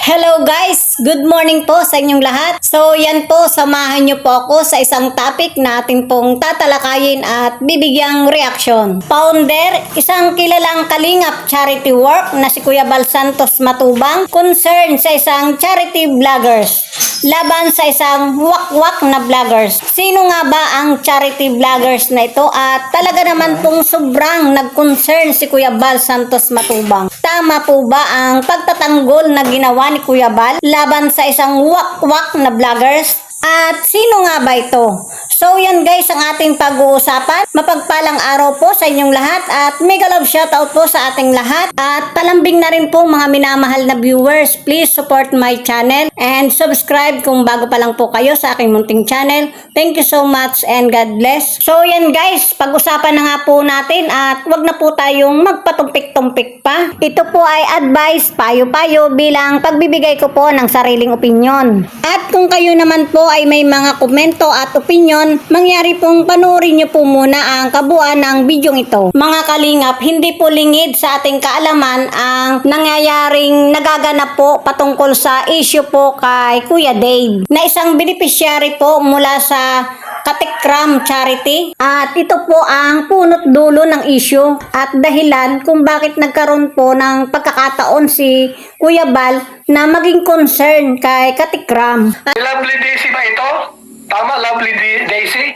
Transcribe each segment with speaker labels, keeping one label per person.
Speaker 1: Hello guys! Good morning po sa inyong lahat. So yan po, samahan niyo po ako sa isang topic na ating pong tatalakayin at bibigyang reaksyon. Founder, isang kilalang kalingap charity work na si Kuya Bal Santos Matubang, concerned sa isang charity vloggers laban sa isang wakwak na vloggers. Sino nga ba ang charity vloggers na ito at talaga naman pong sobrang nag-concern si Kuya Bal Santos Matubang. Tama po ba ang pagtatanggol na ginawa ni Kuya Bal laban sa isang wakwak na vloggers? At sino nga ba ito? So yan guys ang ating pag-uusapan. Mapagpalang araw po sa inyong lahat at mega love shoutout po sa ating lahat. At palambing na rin po mga minamahal na viewers. Please support my channel and subscribe kung bago pa lang po kayo sa aking munting channel. Thank you so much and God bless. So yan guys, pag-usapan na nga po natin at wag na po tayong magpatumpik-tumpik pa. Ito po ay advice, payo-payo bilang pagbibigay ko po ng sariling opinion. At kung kayo naman po ay may mga komento at opinion, mangyari pong panoorin nyo po muna ang kabuuan ng bidyong ito. Mga kalingap, hindi po lingid sa ating kaalaman ang nangyayaring nagaganap po patungkol sa issue po kay Kuya Dave na isang beneficiary po mula sa Katikram Charity at ito po ang punot dulo ng issue at dahilan kung bakit nagkaroon po ng pagkakataon si Kuya Bal na maging concern kay Katikram.
Speaker 2: Lovely Daisy ba ito? Tama, Lovely Daisy?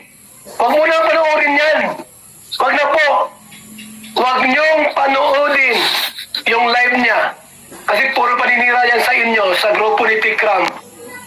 Speaker 2: Huwag mo na panoorin yan. Huwag na po. Huwag niyong panoorin yung live niya. Kasi puro paninira yan sa inyo, sa grupo ni Tikram.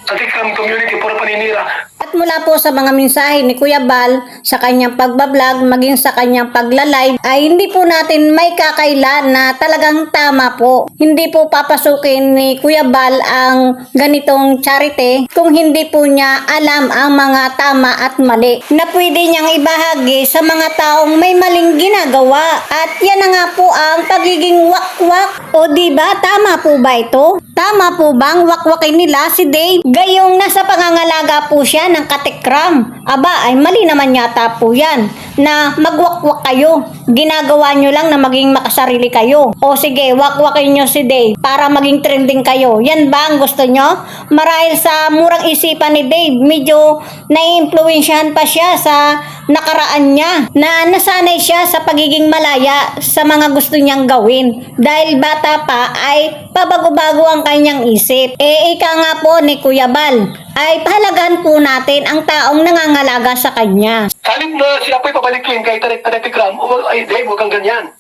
Speaker 2: Sa Tikram community, puro paninira.
Speaker 1: At mula po sa mga mensahe ni Kuya Bal sa kanyang pagbablog maging sa kanyang pagla-live ay hindi po natin may kakaila na talagang tama po. Hindi po papasukin ni Kuya Bal ang ganitong charity kung hindi po niya alam ang mga tama at mali na pwede niyang ibahagi sa mga taong may maling ginagawa. At yan na nga po ang pagiging wakwak. O di ba tama po ba ito? Tama po bang wakwakin nila si Dave? Gayong nasa pangangalaga po siya ng katikram. Aba, ay mali naman yata po yan na magwakwak kayo. Ginagawa nyo lang na maging makasarili kayo. O sige, wakwakin nyo si Dave para maging trending kayo. Yan ba ang gusto nyo? Marahil sa murang isipan ni Dave, medyo nai-influensyahan pa siya sa nakaraan niya na nasanay siya sa pagiging malaya sa mga gusto niyang gawin. Dahil bata pa ay pabago-bago ang kanyang isip. E ika nga po ni Kuya Bal ay pahalagahan po natin ang taong nangangalaga sa kanya.
Speaker 2: Halip na siya po'y pabalikin kay Tikram. O, ay, Dave, huwag kang ganyan.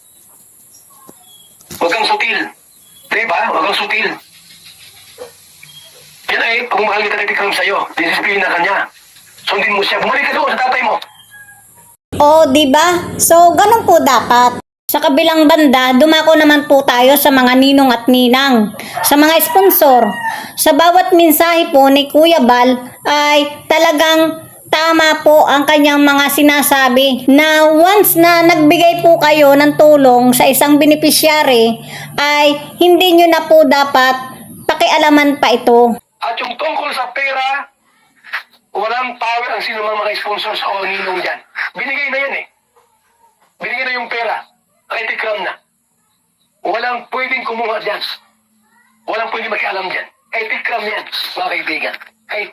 Speaker 2: Huwag kang sutil. Diba? Huwag kang sutil. Yan ay, kung mahal ni Tarik Tikram sa'yo, disiplina ka niya. Sundin mo siya. Bumalik ka doon sa tatay mo.
Speaker 1: O, di ba? So, ganun po dapat. Sa kabilang banda, dumako naman po tayo sa mga ninong at ninang, sa mga sponsor. Sa bawat mensahe po ni Kuya Bal ay talagang tama po ang kanyang mga sinasabi na once na nagbigay po kayo ng tulong sa isang beneficiary ay hindi nyo na po dapat pakialaman pa ito.
Speaker 2: At yung tungkol sa pera, walang power ang sino mga sponsors o ninong dyan. Binigay na yan eh. Binigay na yung pera. Kay Tikram na. Walang pwedeng kumuha dyan. Walang pwedeng makialam dyan. Kay Tikram yan, mga kaibigan. Kay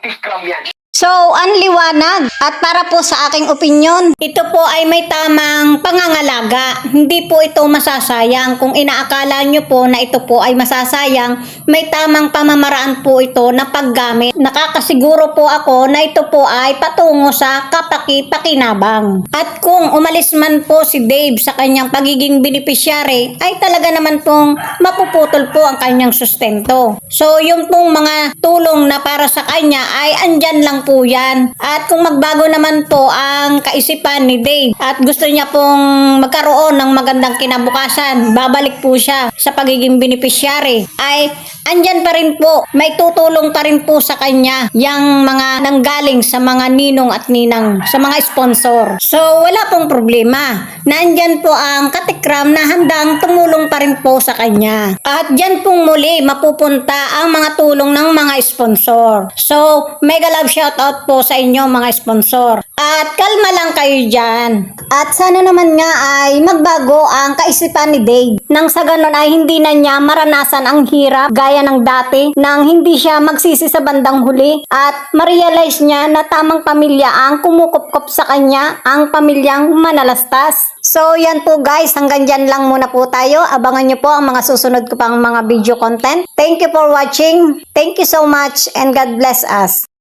Speaker 2: yan.
Speaker 1: So, ang liwanag. At para po sa aking opinion, ito po ay may tamang pangangalaga. Hindi po ito masasayang. Kung inaakala nyo po na ito po ay masasayang, may tamang pamamaraan po ito na paggamit. Nakakasiguro po ako na ito po ay patungo sa kapaki-pakinabang. At kung umalis man po si Dave sa kanyang pagiging beneficiary, ay talaga naman pong mapuputol po ang kanyang sustento. So, yung pong mga tulong na para sa kanya ay andyan lang po yan. At kung magbago naman po ang kaisipan ni Dave at gusto niya pong magkaroon ng magandang kinabukasan, babalik po siya sa pagiging beneficiary, ay andyan pa rin po, may tutulong pa rin po sa kanya yung mga nanggaling sa mga ninong at ninang, sa mga sponsor. So, wala pong problema. Nandyan po ang katikram na handang tumulong pa rin po sa kanya. At dyan pong muli mapupunta ang mga tulong ng mga sponsor. So, mega love shoutout po sa inyo mga sponsor. At kalma lang kayo dyan. At sana naman nga ay magbago ang kaisipan ni Dave. Nang sa ganon ay hindi na niya maranasan ang hirap gaya gaya ng dati nang hindi siya magsisi sa bandang huli at ma-realize niya na tamang pamilya ang kumukupkop sa kanya ang pamilyang manalastas. So yan po guys, hanggang dyan lang muna po tayo. Abangan nyo po ang mga susunod ko pang mga video content. Thank you for watching. Thank you so much and God bless us.